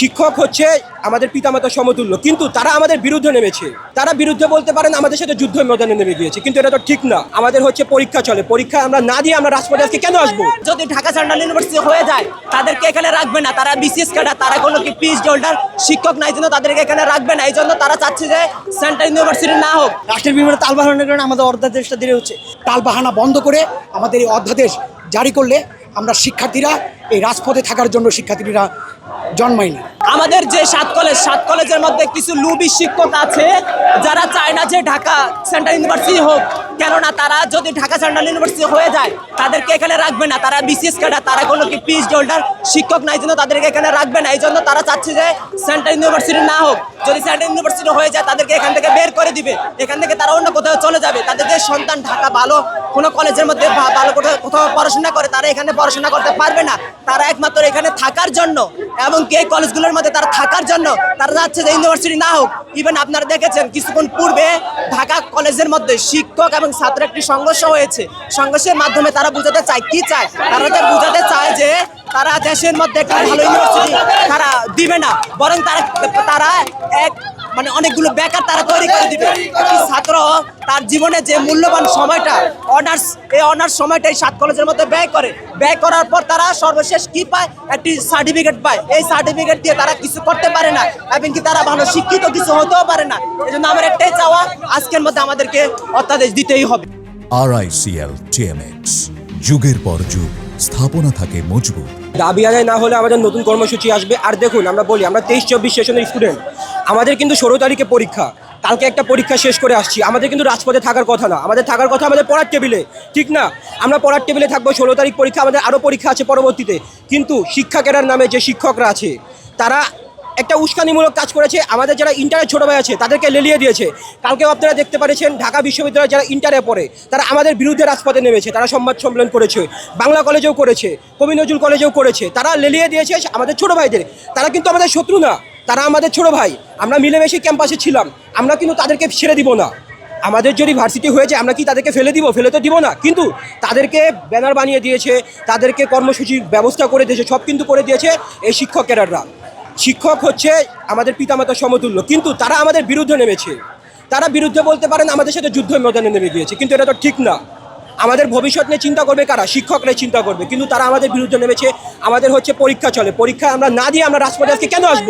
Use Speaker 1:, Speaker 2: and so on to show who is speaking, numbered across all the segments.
Speaker 1: শিক্ষক হচ্ছে আমাদের পিতামাতার সমতুল্য কিন্তু তারা আমাদের বিরুদ্ধে নেমেছে। তারা বিরুদ্ধে বলতে পারেন আমাদের সাথে যুদ্ধ ময়দানে নেমে গিয়েছে কিন্তু এটা তো ঠিক না। আমাদের হচ্ছে পরীক্ষা চলে। পরীক্ষা আমরা না দিয়ে আমরা রাজপথে আজকে কেন আসব?
Speaker 2: যদি ঢাকা সেন্ট্রাল ইউনিভার্সিটি হয়ে যায় তাদেরকে এখানে রাখবে না। তারা বিসিএস ক্যাডার তারা কোনো কি পিএইচডি হোল্ডার শিক্ষক নাই জন্য তাদেরকে এখানে রাখবে না। এই জন্য তারা চাচ্ছে যে সেন্ট্রাল ইউনিভার্সিটি না হোক।
Speaker 3: রাষ্ট্রের বিভিন্ন তালবাহানের কারণে আমাদের অর্ধাদেশটা দেরি হচ্ছে। তালবাহানা বন্ধ করে আমাদের এই অধ্যাদেশ জারি করলে আমরা শিক্ষার্থীরা এই রাজপথে থাকার জন্য শিক্ষার্থীরা জন্মাই না
Speaker 2: আমাদের যে সাত কলেজ, সাত কলেজের মধ্যে কিছু লুবি শিক্ষক আছে, যারা চায় না যে ঢাকা সেন্ট্রাল ইউনিভার্সিটি হোক, কেননা তারা যদি ঢাকা সেন্ট্রাল ইউনিভার্সিটি হয়ে যায়, তাদেরকে এখানে রাখবে না। তারা বিসিএস ক্যাডার, তারা কোনো কি পিএইচডি হোল্ডার, শিক্ষক নাই, জন্য তাদেরকে এখানে রাখবে না। এই জন্য তারা চাচ্ছে যে সেন্ট্রাল ইউনিভার্সিটি না হোক, যদি সেন্ট্রাল ইউনিভার্সিটি হয়ে যায়, তাদেরকে এখান থেকে বের করে দিবে। এখান থেকে তারা অন্য কোথাও চলে যাবে। তাদের যে সন্তান ঢাকা ভালো কোনো কলেজের মধ্যে ভালো কোথাও কোথাও পড়াশোনা করে, তারা এখানে পড়াশোনা করতে পারবে না। তারা একমাত্র এখানে থাকার জন্য এবং কি কলেজগুলোর মধ্যে তারা থাকার জন্য তারা যাচ্ছে যে ইউনিভার্সিটি না হোক। ইভেন আপনারা দেখেছেন কিছুক্ষণ পূর্বে ঢাকা কলেজের মধ্যে শিক্ষক এবং ছাত্র একটি সংঘর্ষ হয়েছে। সংঘর্ষের মাধ্যমে তারা বুঝাতে চায়, কি চায়? তারা যে বুঝাতে চায় যে তারা দেশের মধ্যে একটা ভালো ইউনিভার্সিটি তারা দিবে না, বরং তারা তারা এক মানে অনেকগুলো বেকার তারা তৈরি করে দিবে। ছাত্র তার জীবনে যে মূল্যবান সময়টা অনার্স এই অনার্স সময়টা এই সাত কলেজের মধ্যে ব্যয় করে। ব্যয় করার পর তারা সর্বশেষ কি পায়? একটি সার্টিফিকেট পায়। এই সার্টিফিকেট দিয়ে তারা কিছু করতে পারে না এবং কি তারা ভালো শিক্ষিত কিছু হতেও পারে না। এই জন্য আমার একটাই চাওয়া আজকের মধ্যে আমাদেরকে অত্যাদেশ দিতেই হবে।
Speaker 4: আরআইসিএল টিএমএক্স যুগের পর যুগ স্থাপনা থাকে মজবুত।
Speaker 1: দাবি আদায় না হলে আমাদের নতুন কর্মসূচি আসবে। আর দেখুন আমরা বলি আমরা তেইশ চব্বিশ সেশনের স্টুডেন্ট আমাদের কিন্তু ষোলো তারিখে পরীক্ষা। কালকে একটা পরীক্ষা শেষ করে আসছি। আমাদের কিন্তু রাজপথে থাকার কথা না। আমাদের থাকার কথা আমাদের পড়ার টেবিলে, ঠিক না? আমরা পড়ার টেবিলে থাকব, ষোলো তারিখ পরীক্ষা, আমাদের আরও পরীক্ষা আছে পরবর্তীতে। কিন্তু শিক্ষা কেরার নামে যে শিক্ষকরা আছে, তারা একটা উস্কানিমূলক কাজ করেছে। আমাদের যারা ইন্টারের ছোটো ভাই আছে, তাদেরকে লেলিয়ে দিয়েছে। কালকেও আপনারা দেখতে পারেছেন, ঢাকা বিশ্ববিদ্যালয়ে যারা ইন্টারে পড়ে, তারা আমাদের বিরুদ্ধে রাজপথে নেমেছে। তারা সংবাদ সম্মেলন করেছে, বাংলা কলেজেও করেছে, কবি নজরুল কলেজেও করেছে। তারা লেলিয়ে দিয়েছে আমাদের ছোটো ভাইদের। তারা কিন্তু আমাদের শত্রু না। তারা আমাদের ছোটো ভাই, আমরা মিলেমিশে ক্যাম্পাসে ছিলাম, আমরা কিন্তু তাদেরকে ছেড়ে দিব না। আমাদের যদি ভার্সিটি হয়েছে আমরা কি তাদেরকে ফেলে দিব? ফেলে তো দিব না। কিন্তু তাদেরকে ব্যানার বানিয়ে দিয়েছে, তাদেরকে কর্মসূচির ব্যবস্থা করে দিয়েছে, সব কিন্তু করে দিয়েছে এই শিক্ষক ক্যাডাররা। শিক্ষক হচ্ছে আমাদের পিতামাতার সমতুল্য, কিন্তু তারা আমাদের বিরুদ্ধে নেমেছে। তারা বিরুদ্ধে বলতে পারেন আমাদের সাথে যুদ্ধ ময়দানে নেমে গিয়েছে, কিন্তু এটা তো ঠিক না। আমাদের ভবিষ্যৎ নিয়ে চিন্তা করবে কারা? শিক্ষকরাই চিন্তা করবে। কিন্তু তারা আমাদের বিরুদ্ধে নেমেছে। আমাদের হচ্ছে পরীক্ষা চলে। পরীক্ষা আমরা না দিয়ে আমরা রাজপথে আজকে কেন আসব?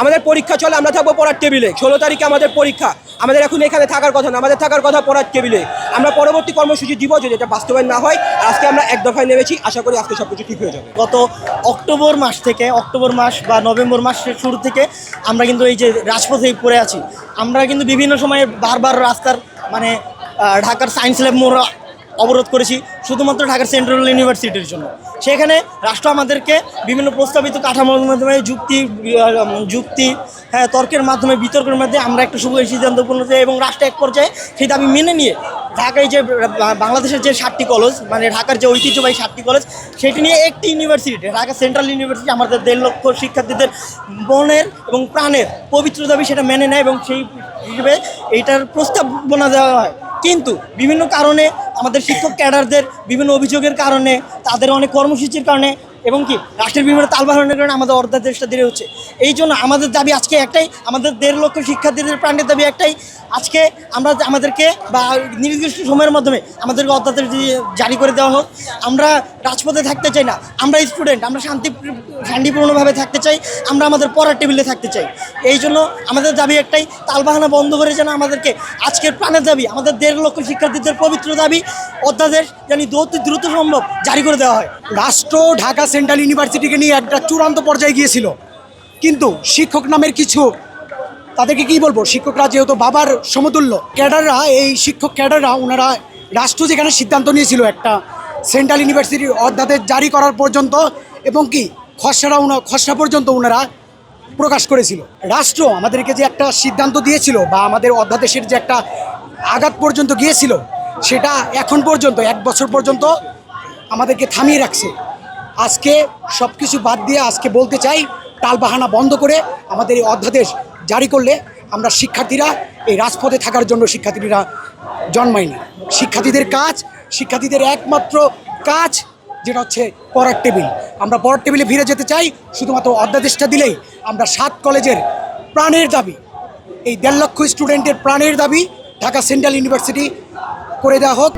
Speaker 1: আমাদের পরীক্ষা চলে, আমরা থাকব পড়ার টেবিলে। ষোলো তারিখে আমাদের পরীক্ষা। আমাদের এখন এখানে থাকার কথা না, আমাদের থাকার কথা পড়ার টেবিলে। আমরা পরবর্তী কর্মসূচি দিব যদি এটা বাস্তবায়ন না হয় আজকে আমরা এক দফায় নেমেছি। আশা করি আজকে সব কিছু ঠিক হয়ে যাবে।
Speaker 3: গত অক্টোবর মাস থেকে, অক্টোবর মাস বা নভেম্বর মাসের শুরু থেকে আমরা কিন্তু এই যে রাজপথে পড়ে আছি। আমরা কিন্তু বিভিন্ন সময়ে বারবার রাস্তার মানে ঢাকার সায়েন্স ল্যাব মোড় অবরোধ করেছি শুধুমাত্র ঢাকার সেন্ট্রাল ইউনিভার্সিটির জন্য। সেখানে রাষ্ট্র আমাদেরকে বিভিন্ন প্রস্তাবিত কাঠামোর মাধ্যমে যুক্তি যুক্তি হ্যাঁ তর্কের মাধ্যমে, বিতর্কের মাধ্যমে আমরা একটা শুভ সিদ্ধান্ত হই এবং রাষ্ট্র এক পর্যায়ে সেই দাবি মেনে নিয়ে ঢাকায় যে, বাংলাদেশের যে সাতটি কলেজ মানে ঢাকার যে ঐতিহ্যবাহী সাতটি কলেজ, সেটি নিয়ে একটি ইউনিভার্সিটি, ঢাকা সেন্ট্রাল ইউনিভার্সিটি আমাদের দেড় লক্ষ শিক্ষার্থীদের মনের এবং প্রাণের পবিত্র দাবি সেটা মেনে নেয় এবং সেই হিসেবে এইটার প্রস্তাবনা দেওয়া হয়। কিন্তু বিভিন্ন কারণে আমাদের শিক্ষক ক্যাডারদের বিভিন্ন অভিযোগের কারণে তাদের অনেক কর্মসূচির কারণে এবং কি, রাষ্ট্রের বিভিন্ন তালবাহনের কারণে আমাদের অর্ধাদেশটা দেরি হচ্ছে। এই জন্য আমাদের দাবি আজকে একটাই, আমাদের দেড় লক্ষ শিক্ষার্থীদের প্রাণের দাবি একটাই। আজকে আমরা আমাদেরকে বা নির্দিষ্ট সময়ের মাধ্যমে আমাদেরকে দিয়ে জারি করে দেওয়া হোক। আমরা রাজপথে থাকতে চাই না, আমরা স্টুডেন্ট, আমরা শান্তি, শান্তিপূর্ণভাবে থাকতে চাই, আমরা আমাদের পড়ার টেবিলে থাকতে চাই। এই জন্য আমাদের দাবি একটাই তালবাহানা বন্ধ করে যেন আমাদেরকে আজকের প্রাণের দাবি, আমাদের দেড় লক্ষ শিক্ষার্থীদের পবিত্র দাবি, অধ্যাদেশ জানি দ্রুত সম্ভব জারি করে দেওয়া হয়।
Speaker 5: রাষ্ট্র ঢাকা সেন্ট্রাল ইউনিভার্সিটিকে নিয়ে একটা চূড়ান্ত পর্যায়ে গিয়েছিল। কিন্তু শিক্ষক নামের কিছু, তাদেরকে কি বলব? শিক্ষকরা যেহেতু বাবার সমতুল্য, ক্যাডাররা, এই শিক্ষক ক্যাডাররা ওনারা রাষ্ট্র যেখানে সিদ্ধান্ত নিয়েছিল একটা সেন্ট্রাল ইউনিভার্সিটির অধ্যাদেশ জারি করার পর্যন্ত এবং কি খসড়া উনা, খসড়া পর্যন্ত ওনারা প্রকাশ করেছিল। রাষ্ট্র আমাদেরকে যে একটা সিদ্ধান্ত দিয়েছিল বা আমাদের অধ্যাদেশের যে একটা আঘাত পর্যন্ত গিয়েছিল, সেটা এখন পর্যন্ত, এক বছর পর্যন্ত আমাদেরকে থামিয়ে রাখছে। আজকে সব কিছু বাদ দিয়ে আজকে বলতে চাই, টালবাহানা বন্ধ করে আমাদের এই অধ্যাদেশ জারি করলে আমরা শিক্ষার্থীরা এই রাজপথে থাকার জন্য শিক্ষার্থীরা জন্মাই না শিক্ষার্থীদের কাজ, শিক্ষার্থীদের একমাত্র কাজ যেটা হচ্ছে পড়ার টেবিল। আমরা পড়ার টেবিলে ফিরে যেতে চাই, শুধুমাত্র অধ্যাদেশটা দিলেই আমরা সাত কলেজের প্রাণের দাবি, এই দেড় লক্ষ স্টুডেন্টের প্রাণের দাবি ঢাকা সেন্ট্রাল ইউনিভার্সিটি করে দেওয়া হোক।